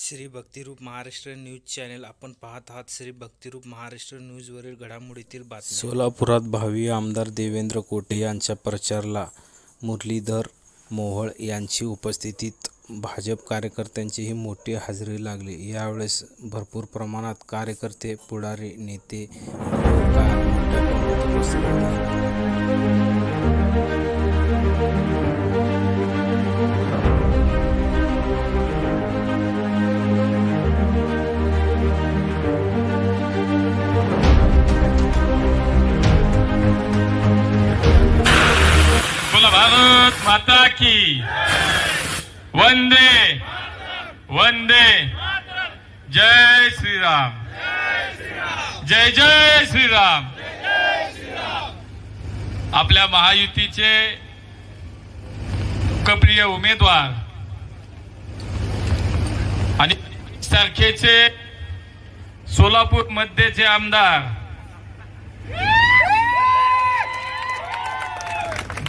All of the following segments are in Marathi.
Shri Bhaktirup Maharashtra news channel. आपण पाहत आहात श्री भक्तिरूप महाराष्ट्र न्यूजवरील घडामोडीतील बातमी सोलापुरात भावी आमदार देवेंद्र कोटे यांच्या प्रचारला मुरलीधर मोहोळ यांची उपस्थितीत भाजप कार्यकर्त्यांचीही मोठी हजेरी लागली. यावेळेस भरपूर प्रमाणात कार्यकर्ते पुढारी नेते माता की। वंदे। वंदे। जय श्रीराम। जय जय श्रीराम। आपल्या महायुतीचे लोकप्रिय उमेदवार आणि तारखेचे सोलापूर मध्येचे आमदार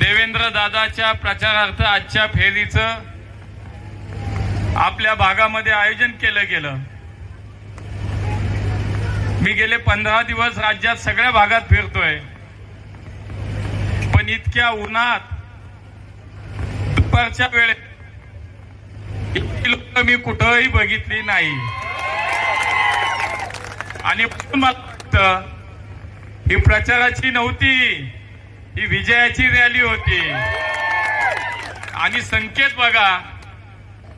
देवेंद्र दादाच्या प्रचारार्थ आजच्या फेरीचं आपल्या भागामध्ये आयोजन केलं गेलं. मी गेले पंधरा दिवस राज्यात सगळ्या भागात फिरतोय. पण इतक्या उन्हात दुपारच्या वेळेत इतकी लोक मी कुठंही बघितली नाही. आणि मला वाटतं ही प्रचाराची नव्हती. ही विजयाची रॅली होती. आणि संकेत बघा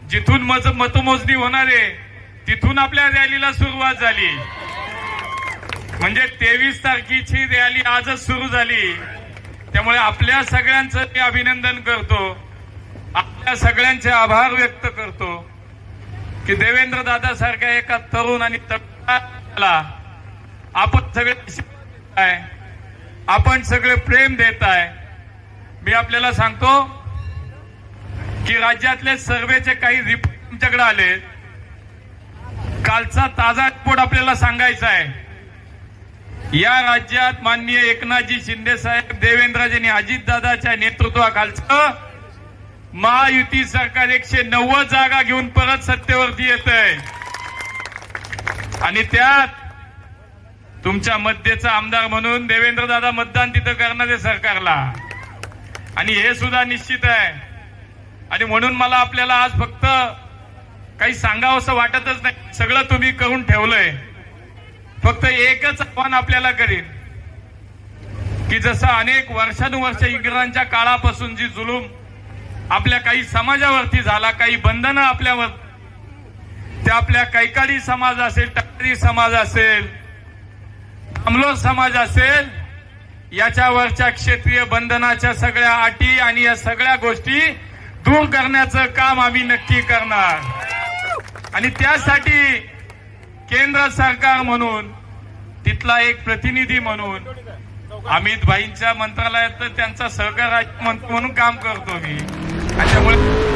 जिथून मज मतमोजणी होणार आहे तिथून आपल्या रॅलीला सुरुवात झाली. म्हणजे तेवीस तारखेची रॅली आजच सुरू झाली. त्यामुळे आपल्या सगळ्यांचं मी अभिनंदन करतो. आपल्या सगळ्यांचे आभार व्यक्त करतो. की देवेंद्र दादा सारख्या एका तरुण आणि तरुणाला आपण सगळे काय आपण सगळे प्रेम देत आहे. मी आपल्याला सांगतो की राज्यातले सर्वेचे काही रिपोर्ट तुमच्याकडे आले. कालचा ताजा रिपोर्ट आपल्याला सांगायचा आहे. या राज्यात माननीय एकनाथजी शिंदे साहेब देवेंद्रजींनी अजितदादाच्या नेतृत्वाखालचं महायुती सरकार एकशे नव्वद जागा घेऊन परत सत्तेवरती येत आहे आणि त्यात तुमच्या मध्येचा आमदार म्हणून देवेंद्र दादा मतदान तिथं करणार आहे सरकारला. आणि हे सुद्धा निश्चित आहे. आणि म्हणून मला आपल्याला आज फक्त काही सांगावं असं वाटतच नाही. सगळं तुम्ही करून ठेवलंय. फक्त एकच आव्हान आपल्याला करीन. की जसं अनेक वर्षानुवर्ष इंग्रजांच्या काळापासून जी जुलूम आपल्या काही समाजावरती झाला काही बंधनं आपल्यावर ते आपल्या कैकाडी समाज असेल टाकरी समाज असेल अमलोर समाज असेल याच्यावरच्या क्षेत्रीय बंधनाच्या सगळ्या अटी आणि या सगळ्या गोष्टी दूर करण्याचं काम आम्ही नक्की करणार. आणि त्यासाठी केंद्र सरकार म्हणून तिथला एक प्रतिनिधी म्हणून अमित भाईंच्या मंत्रालयात तर त्यांचा सहकार म्हणून काम करतो मी. त्याच्यामुळे